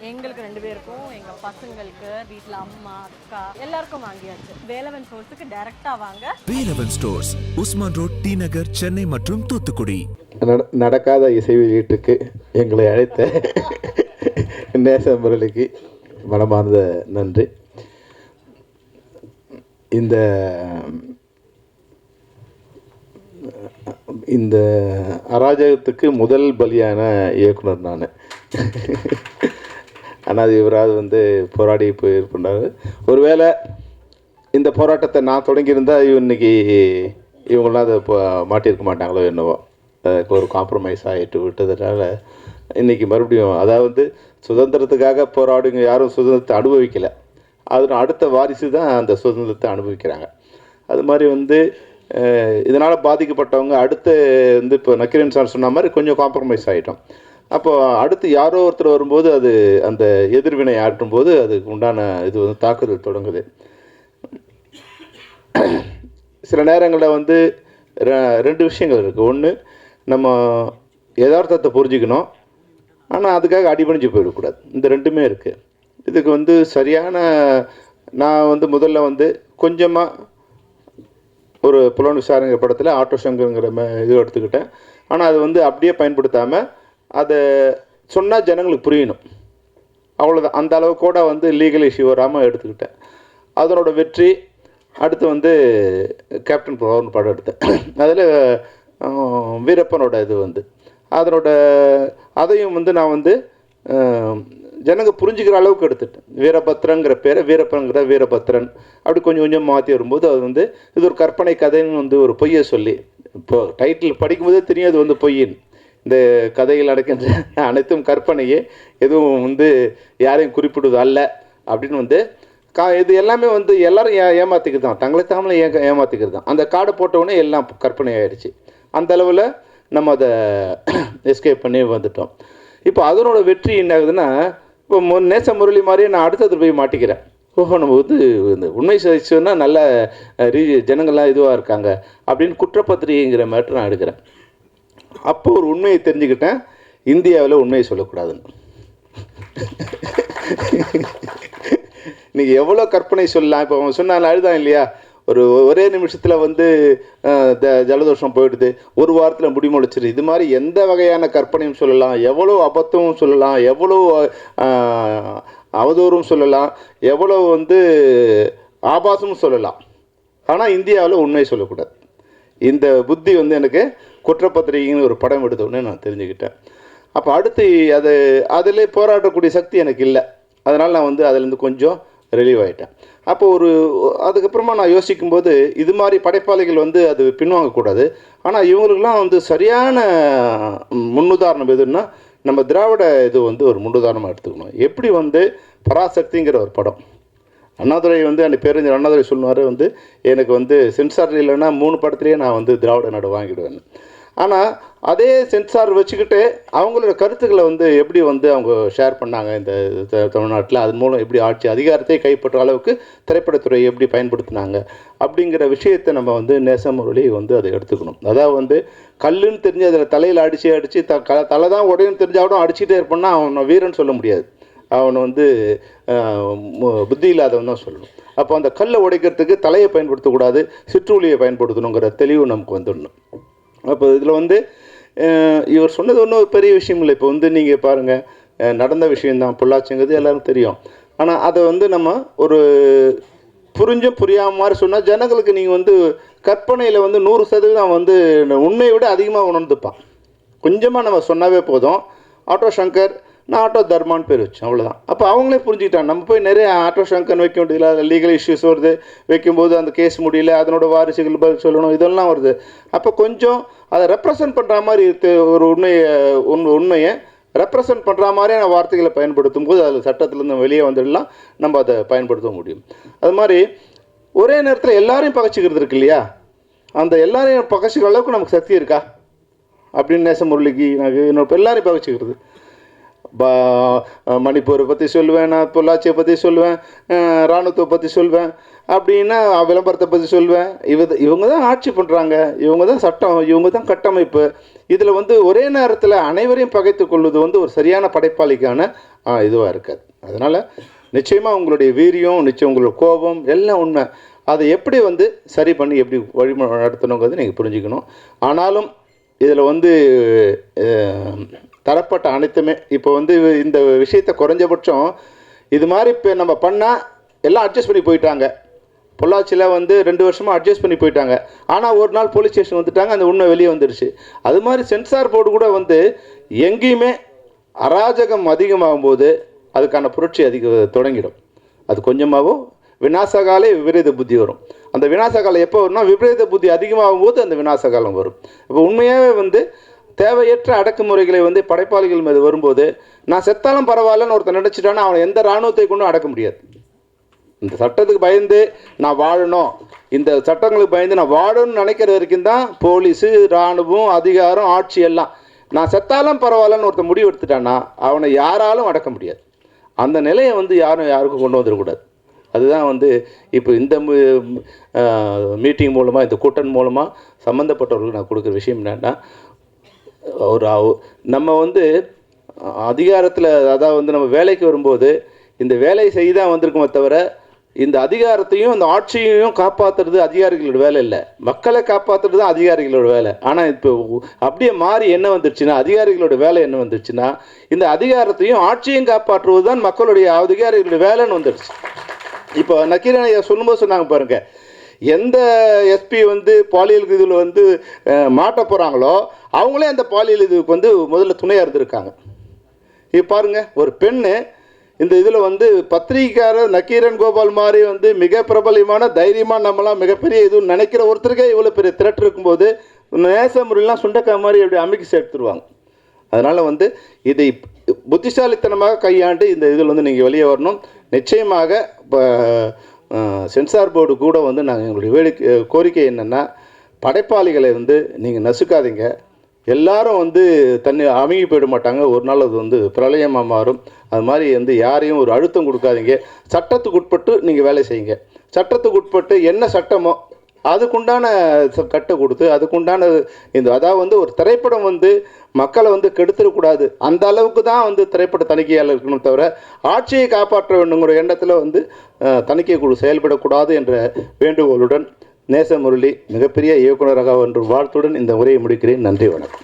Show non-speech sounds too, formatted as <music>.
எங்களுக்கு ரெண்டு பேருக்கும் எங்க பசங்களுக்கு வீட்ல அம்மா அக்கா எல்லாருக்கும் வாங்கியாச்சு. வேலவன் சோர்ஸுக்கு டைரக்டா வாங்க. Velavan stores Usman road T Nagar Chennai மற்றும் தூத்துக்குடி. நட- நடக்காத இசை வெளியீட்டுக்கு எங்களை அழைத்த நேச முரளிக்கு மனமார்ந்த நன்றி. இந்த இந்த அராஜகத்துக்கு முதல் பலியான இயக்குனர் நான். ஆனால் இவராது வந்து போராடி போயிருப்பார் ஒருவேளை இந்த போராட்டத்தை நான் தொடங்கியிருந்தால் இவன் இன்னைக்கு இவங்களாம் அதை இப்போ மாட்டியிருக்க மாட்டாங்களோ என்னவோ. ஒரு காம்ப்ரமைஸ் ஆகிட்டு விட்டதுனால இன்றைக்கி மறுபடியும் அதாவது சுதந்திரத்துக்காக போராடுங்க யாரும் சுதந்திரத்தை அனுபவிக்கலை. அது அடுத்த வாரிசு தான் அந்த சுதந்திரத்தை அனுபவிக்கிறாங்க. அது மாதிரி வந்து இதனால் பாதிக்கப்பட்டவங்க அடுத்து வந்து இப்போ நக்கிரன் சார் சொன்ன மாதிரி கொஞ்சம் காம்ப்ரமைஸ் ஆகிட்டோம் அப்போ அடுத்து யாரோ ஒருத்தர் வரும்போது அது அந்த எதிர்வினை ஆற்றும் போது அதுக்கு உண்டான இது வந்து தாக்குதல் தொடங்குது. சில நேரங்களில் வந்து ரெ- ரெண்டு விஷயங்கள் இருக்குது ஒன்று நம்ம யதார்த்தத்தை புரிஞ்சுக்கணும். ஆனால் அதுக்காக அடிபணிஞ்சு போயிடக்கூடாது. இந்த ரெண்டுமே இருக்குது இதுக்கு வந்து சரியான நான் வந்து முதல்ல வந்து கொஞ்சமாக ஒரு புலன் விசாரணை படத்தில் ஆட்டோ சங்கருங்கிற ம இது எடுத்துக்கிட்டேன். ஆனால் அது வந்து அப்படியே பயன்படுத்தாமல் அதை சொன்னால் ஜனங்களுக்கு புரியணும். அவ்வளோதான் அந்த அளவு கூட வந்து லீகல் இஷ்யூ வராமல் எடுத்துக்கிட்டேன். அதனோட வெற்றி அடுத்து வந்து கேப்டன் பவர்னு படம் எடுத்தேன். அதில் வீரப்பனோட இது வந்து. அதனோட அதையும் வந்து நான் வந்து ஜனங்க புரிஞ்சுக்கிற அளவுக்கு எடுத்துட்டேன். வீரபத்ரங்கிற பேரை வீரப்பன்கிற வீரபத்ரன் அப்படி கொஞ்சம் கொஞ்சம் மாற்றி வரும்போது அது வந்து இது ஒரு கற்பனை கதைன்னு வந்து ஒரு பொய்யை சொல்லி இப்போ டைட்டில் படிக்கும்போதே தெரியும் அது வந்து பொய்யின்னு. இந்த கதையில் நடக்கின்ற அனைத்தும் கற்பனையே எதுவும் வந்து யாரையும் குறிப்பிடுவது அல்ல அப்படின்னு வந்து கா இது எல்லாமே வந்து எல்லாரும் ஏ ஏமாற்றிக்கிறது தான். தங்களை தாமலை ஏ ஏமாற்றிக்கிறது தான். அந்த காடை போட்டவுடனே எல்லாம் கற்பனை ஆயிடுச்சு அந்த அளவில் நம்ம அதை <coughs> எஸ்கேப் பண்ணி வந்துட்டோம். இப்போ அதனோட வெற்றி என்ன ஆகுதுன்னா இப்போ மு நேச முரளி மாதிரியே நான் அடுத்தது போய் மாட்டிக்கிறேன். ஓஹோ நம்ம வந்து இந்த உண்மை சதிச்சோன்னா நல்ல ரீ ஜனங்கள்லாம் இதுவாக இருக்காங்க அப்படின்னு குற்றப்பத்திரிகைங்கிற மேட்ரு நான் எடுக்கிறேன். அப்போ ஒரு உண்மையை தெரிஞ்சுக்கிட்டேன். இந்தியாவில் உண்மையை சொல்லக்கூடாதுன்னு. நீங்கள் எவ்வளோ கற்பனை சொல்லலாம்? இப்போ அவன் சொன்னால அழுதான் இல்லையா? ஒரு ஒரே நிமிஷத்தில் வந்து த- ஜலதோஷம் போயிடுது. ஒரு வாரத்தில் முடிமுளைச்சிரு இது மாதிரி எந்த வகையான கற்பனையும் சொல்லலாம். எவ்வளோ அபத்தமும் சொல்லலாம். எவ்வளோ அவதூறும் சொல்லலாம். எவ்வளோ வந்து ஆபாசமும் சொல்லலாம். ஆனால் இந்தியாவில் உண்மை சொல்லக்கூடாது. இந்த புத்தி வந்து எனக்கு குற்றப்பத்திரிகைன்னு ஒரு படம் எடுத்த உடனே நான் தெரிஞ்சுக்கிட்டேன். அப்போ அடுத்து அது அதிலே போராடக்கூடிய சக்தி எனக்கு இல்லை. அதனால் நான் வந்து அதுலேருந்து கொஞ்சம் ரிலீவ் ஆகிட்டேன் அப்போ ஒரு அதுக்கப்புறமா நான் யோசிக்கும்போது இது மாதிரி படைப்பாளிகள் வந்து அது பின்வாங்கக்கூடாது. ஆனால் இவங்களுக்கெல்லாம் வந்து சரியான முன்னுதாரணம் எதுன்னா நம்ம திராவிட இது வந்து ஒரு முன்னுதாரணமாக எடுத்துக்கணும். எப்படி வந்து பராசக்திங்கிற ஒரு படம். அண்ணாதுரை வந்து அந்த பேரறிஞர் அண்ணாதுரை சொல்லுவார் வந்து எனக்கு வந்து சென்சார் இல்லைன்னா மூணு படத்துலேயே நான் வந்து திராவிட நாடு வாங்கிடுவேன் ஆனால் அதே சென்சார் வச்சுக்கிட்டு அவங்களோட கருத்துக்களை வந்து எப்படி வந்து அவங்க ஷேர் பண்ணாங்க இந்த த- தமிழ்நாட்டில்? அதன் மூலம் எப்படி ஆட்சி அதிகாரத்தை கைப்பற்ற அளவுக்கு திரைப்படத்துறை எப்படி பயன்படுத்தினாங்க? அப்படிங்கிற விஷயத்தை நம்ம வந்து நேசமுரளி வந்து அதை எடுத்துக்கணும். அதாவது வந்து கல்லுன்னு தெரிஞ்சு அதில் தலையில் அடித்து அடித்து த க தலை தான் உடையும் தெரிஞ்சாலும் அடிச்சுட்டே இருப்பான்னா அவனை வீரன் சொல்ல முடியாது. அவனை வந்து மு- புத்தி இல்லாதவன் தான் சொல்லணும். அப்போ அந்த கல்லை உடைக்கிறதுக்கு தலையை பயன்படுத்தக்கூடாது சிற்றூலியை பயன்படுத்தணுங்கிற தெளிவு நமக்கு வந்துடணும். அப்போ இதில் வந்து இவர் சொன்னது ஒன்றும் ஒரு பெரிய விஷயம் இல்லை. இப்போ வந்து நீங்கள் பாருங்கள் நடந்த விஷயந்தான் பொள்ளாச்சிங்கிறது எல்லோரும் தெரியும். ஆனால் அதை வந்து நம்ம ஒரு புரிஞ்சும் புரியாம மாதிரி சொன்னால் ஜனங்களுக்கு நீங்கள் வந்து கற்பனையில் வந்து நூறு சதவீதம் வந்து உண்மையை விட அதிகமாக உணர்ந்துப்பான். கொஞ்சமாக நம்ம சொன்னாவே போதும். ஆட்டோ சங்கர் நான் ஆட்டோ தர்மான்னு பேர் வச்சேன் அவ்வளோதான் அப்போ அவங்களே புரிஞ்சுக்கிட்டாங்க. நம்ம போய் நிறைய ஆட்டோ சங்கர் வைக்க வேண்டியதில்லை அதில் லீகல் இஷ்யூஸ் வருது. வைக்கும்போது அந்த கேஸ் முடியல. அதனோட வாரிசுகள் பதில் சொல்லணும். இதெல்லாம் வருது. அப்போ கொஞ்சம் அதை ரெப்ரசன்ட் பண்ணுற மாதிரி ஒரு உண்மையை உண் உண்மையை ரெப்ரசன்ட் பண்ணுற மாதிரியான வார்த்தைகளை பயன்படுத்தும் போது அதில் சட்டத்திலேருந்து வெளியே வந்துடலாம். நம்ம அதை பயன்படுத்த முடியும். அது மாதிரி ஒரே நேரத்தில் எல்லாரையும் பகச்சிக்கிறது இருக்கு இல்லையா? அந்த எல்லாரையும் பகைச்சிக்கிற அளவுக்கு நமக்கு சக்தி இருக்கா? அப்படின்னு நேச முரளிக்கு எனக்கு என்னோட எல்லாரையும் பகச்சிக்கிறது. மணிப்பூரை பற்றி சொல்லுவேன் நான் பொள்ளாச்சியை பற்றி சொல்லுவேன் இராணுவத்தை பற்றி சொல்வேன் அப்படின்னா விளம்பரத்தை பற்றி சொல்வேன் இவ இவங்க தான் ஆட்சி பண்ணுறாங்க இவங்க தான் சட்டம் இவங்க தான் கட்டமைப்பு. இதில் வந்து ஒரே நேரத்தில் அனைவரையும் பகைத்து கொள்வது வந்து ஒரு சரியான படைப்பாளிக்கான இதுவாக இருக்காது. அதனால் நிச்சயமாக உங்களுடைய வீரியம் நிச்சயம் உங்களோட கோபம் எல்லாம் உண்மை. அதை எப்படி வந்து சரி பண்ணி எப்படி வழி நடத்தணுங்கிறது நீங்கள் புரிஞ்சுக்கணும். ஆனாலும் இதில் வந்து தரப்பட்ட அனைத்துமே. இப்போ வந்து இந்த விஷயத்தை குறைஞ்சபட்சம் இது மாதிரி இப்போ நம்ம பண்ணால் எல்லாம் அட்ஜஸ்ட் பண்ணி போயிட்டாங்க. பொள்ளாச்சியில் வந்து ரெண்டு வருஷமாக அட்ஜஸ்ட் பண்ணி போயிட்டாங்க. ஆனால் ஒரு நாள் போலீஸ் ஸ்டேஷன் வந்துட்டாங்க அந்த உண்மை வெளியே வந்துடுச்சு அது மாதிரி சென்சார் போர்டு கூட வந்து எங்கேயுமே அராஜகம் அதிகமாகும் போது அதுக்கான புரட்சி அதிக தொடங்கிடும். அது கொஞ்சமாகவோ விநாசகாலே விபரீத புத்தி வரும். அந்த வினாசகாலம் எப்போ வரும்னா விபரீத புத்தி அதிகமாகும் போது அந்த விநாசகாலம் வரும். இப்போ உண்மையாகவே வந்து தேவையற்ற அடக்குமுறைகளை வந்து படைப்பாளிகள் மீது வரும்போது நான் செத்தாலும் பரவாயில்லன்னு ஒருத்தன் நினச்சிட்டானா அவனை எந்த இராணுவத்தை கொண்டும் அடக்க முடியாது. இந்த சட்டத்துக்கு பயந்து நான் வாழணும். இந்த சட்டங்களுக்கு பயந்து நான் வாழணும்னு நினைக்கிற வரைக்கும் தான் போலீஸு இராணுவம் அதிகாரம் ஆட்சி எல்லாம். நான் செத்தாலும் பரவாயில்லன்னு ஒருத்தன் முடிவு எடுத்துட்டான்னா அவனை யாராலும் அடக்க முடியாது. அந்த நிலையை வந்து யாரும் யாருக்கும் கொண்டு வந்துடக்கூடாது. அதுதான் வந்து இப்போ இந்த மீட்டிங் மூலமாக இந்த கூட்டம் மூலமாக சம்மந்தப்பட்டவர்களுக்கு நான் கொடுக்குற விஷயம் என்னென்னா ஒரு நம்ம வந்து அதிகாரத்தில் அதாவது வந்து நம்ம வேலைக்கு வரும்போது இந்த வேலையை செய்ய தான் தவிர இந்த அதிகாரத்தையும் இந்த ஆட்சியையும் காப்பாற்றுறது அதிகாரிகளோட வேலை இல்லை. மக்களை காப்பாற்றுறது தான் அதிகாரிகளோட வேலை. ஆனால் இப்போ அப்படியே மாறி என்ன வந்துருச்சுன்னா அதிகாரிகளோட வேலை என்ன வந்துருச்சுன்னா இந்த அதிகாரத்தையும் ஆட்சியையும் காப்பாற்றுவது தான் மக்களுடைய அதிகாரிகளோட வேலைன்னு வந்துடுச்சு இப்போ நக்கீரன் ஐயா சொல்லும்போது சொன்னாங்க பாருங்கள் எந்த எஸ்பி வந்து பாலியல் இதில் வந்து மாட்ட போகிறாங்களோ அவங்களே அந்த பாலியல் இதுக்கு வந்து முதல்ல துணையாக இருந்திருக்காங்க. இப்போ பாருங்கள் ஒரு பெண்ணு இந்த இதில் வந்து பத்திரிகைக்காரர் நக்கீரன் கோபால் மாதிரி வந்து மிக பிரபலமான தைரியமாக நம்மளாம் மிகப்பெரிய இது நினைக்கிற ஒருத்தருக்கே இவ்வளோ பெரிய திரட்டு இருக்கும்போது நேச முறையெல்லாம் சுண்டக்காய் மாதிரி அப்படி அமைக்கி சேர்த்துருவாங்க. அதனால் வந்து இதை புத்திசாலித்தனமாக கையாண்டு இந்த இதில் வந்து நீங்கள் வெளியே வரணும். நிச்சயமாக இப்போ சென்சார் போர்டு கூட வந்து நாங்கள் எங்களுடைய வேடிக்கை கோரிக்கை என்னென்னா படைப்பாளிகளை வந்து நீங்கள் நசுக்காதீங்க. எல்லாரும் வந்து தண்ணி அமுங்கி போயிட மாட்டாங்க. ஒரு நாள் அது வந்து பிரளயமாக மாறும். அது மாதிரி வந்து யாரையும் ஒரு அழுத்தம் கொடுக்காதீங்க. சட்டத்துக்கு உட்பட்டு நீங்கள் வேலை செய்யுங்க. சட்டத்துக்கு உட்பட்டு என்ன சட்டமோ அதுக்குண்டான கட்டை கொடுத்து அதுக்குண்டான இந்த அதாவது வந்து ஒரு திரைப்படம் வந்து மக்களை வந்து கெடுத்துடக்கூடாது. அந்த அளவுக்கு தான் வந்து திரைப்பட தணிக்கையாளர் இருக்கணும் தவிர ஆட்சியை காப்பாற்ற வேண்டுங்கிற எண்ணத்தில் வந்து தணிக்கை குழு செயல்படக்கூடாது என்ற வேண்டுகோளுடன் நேச முரளி மிகப்பெரிய இயக்குனராக என்ற வாழ்த்துடன் இந்த உரையை முடிக்கிறேன். நன்றி வணக்கம்.